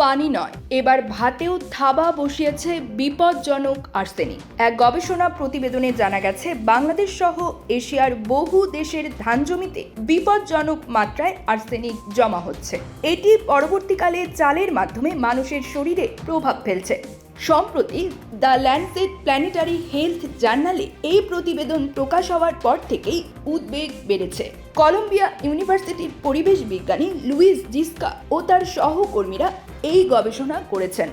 পানি নয়, এবার ভাতেও থাবা বসিয়েছে বিপজ্জনক আর্সেনিক। এক গবেষণা প্রতিবেদনে জানা গেছে, বাংলাদেশ সহ এশিয়ার বহু দেশের ধান জমিতে বিপজ্জনক মাত্রায় আর্সেনিক জমা হচ্ছে। এটি পরবর্তীকালে চালের মাধ্যমে মানুষের শরীরে প্রভাব ফেলছে। সম্প্রতি দ্য ল্যান্ডসেট প্ল্যানেটারি হেলথ জার্নালে এই প্রতিবেদন প্রকাশ হওয়ার পর থেকেই উদ্বেগ বেড়েছে। কলম্বিয়া ইউনিভার্সিটির পরিবেশ বিজ্ঞানী লুইস জিস্কা ও তার সহকর্মীরা এই গবেষণা করেছেন।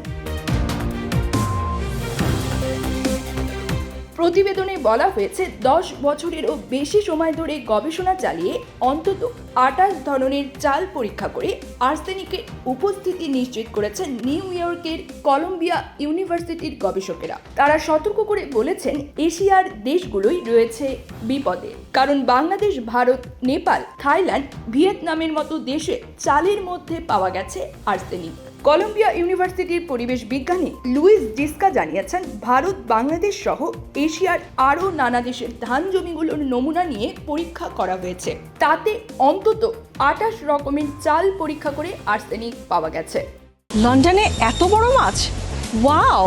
প্রতিবেদনে বলা হয়েছে, দশ বছরেরও বেশি সময় ধরে গবেষণা চালিয়ে অন্তত আটাশ ধরনের চাল পরীক্ষা করে আর্সেনিকের উপস্থিতি নিশ্চিত করেছেন নিউ ইয়র্কের কলম্বিয়া ইউনিভার্সিটির গবেষকেরা। তারা সতর্ক করে বলেছেন, এশিয়ার দেশগুলোই রয়েছে বিপদে। কারণ বাংলাদেশ, ভারত, নেপাল, থাইল্যান্ড, ভিয়েতনামের মতো দেশে চালের মধ্যে পাওয়া গেছে আর্সেনিক। কলম্বিয়া ইউনিভার্সিটির পরিবেশ বিজ্ঞানী লুইস ডিস্কা জানিয়েছেন ভারত বাংলাদেশ সহ এশিয়ার আরও নানা দেশের ধান জমিগুলোর নমুনা নিয়ে পরীক্ষা করা হয়েছে। তাতে অন্তত আটাশ রকমের চাল পরীক্ষা করে আর্সেনিক পাওয়া গেছে। লন্ডনে এত বড় মাছ? ওয়াও!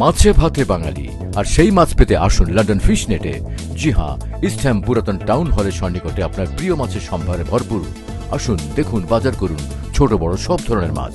মাছে ভাতে বাঙালি আর সেই মাছ পেতে আসুন লন্ডন ফিশ নেটে জি হ্যাঁ ইস্টহ্যাম পুরাতন টাউন হলের সন্নিকটে আপনার প্রিয় মাছের সম্ভারে ভরপুর। আসুন দেখুন বাজার করুন ছোট বড় সব ধরনের মাছ।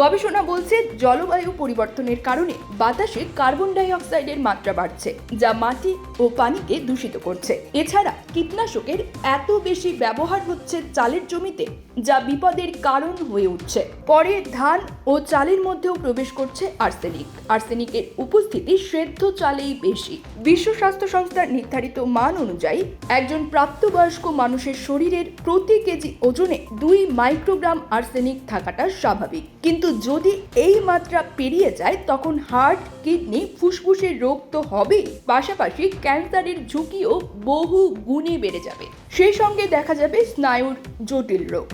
গবেষণা বলছে, জলবায়ু পরিবর্তনের কারণে বাতাসে কার্বন ডাই অক্সাইডের মাত্রা বাড়ছে, যা মাটি ও পানিকে দূষিত করছে। এছাড়া কীটনাশকের এত বেশি ব্যবহার হচ্ছে চালের জমিতে, যা বিপদের কারণ হয়ে উঠছে। পরে ধান ও চালের মধ্যেও প্রবেশ করছে আর্সেনিক। আর্সেনিকের উপস্থিতি সেদ্ধ চালেই বেশি। বিশ্ব স্বাস্থ্য সংস্থার নির্ধারিত মান অনুযায়ী, একজন প্রাপ্তবয়স্ক মানুষের শরীরের প্রতি কেজি ওজনে দুই মাইক্রোগ্রাম আর্সেনিক থাকাটা স্বাভাবিক। কিন্তু যদি এই মাত্রা পেরিয়ে যায়, তখন হার্ট কিডনি ফুসফুসের রোগ তো হবেই। পাশাপাশি ক্যান্সারের ঝুঁকিও বহু গুণে বেড়ে যাবে। সেই সঙ্গে দেখা যাবে স্নায়ুর জটিল রোগ।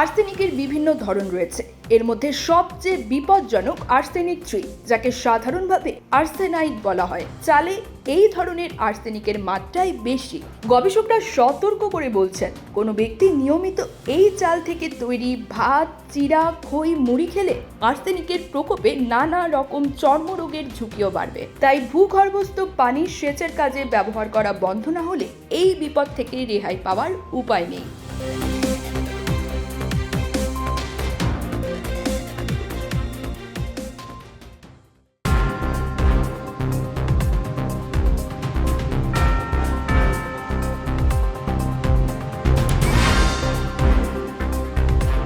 আর্সেনিকের বিভিন্ন ধরন রয়েছে। এর মধ্যে সবচেয়ে বিপজ্জনক আর্সেনিক থ্রি যাকে সাধারণভাবে আর্সেনাইড বলা হয়। চালে এই ধরনের আর্সেনিকের মাত্রাই বেশি। গবেষকরা সতর্ক করে বলছেন, কোনো ব্যক্তি নিয়মিত এই চাল থেকে তৈরি ভাত চিরা খই, মুড়ি খেলে আর্সেনিকের প্রকোপে নানা রকম চর্মরোগের ঝুঁকিও বাড়বে। তাই ভূগর্ভস্থ পানির সেচের কাজে ব্যবহার করা বন্ধ না হলে এই বিপদ থেকে রেহাই পাওয়ার উপায় নেই।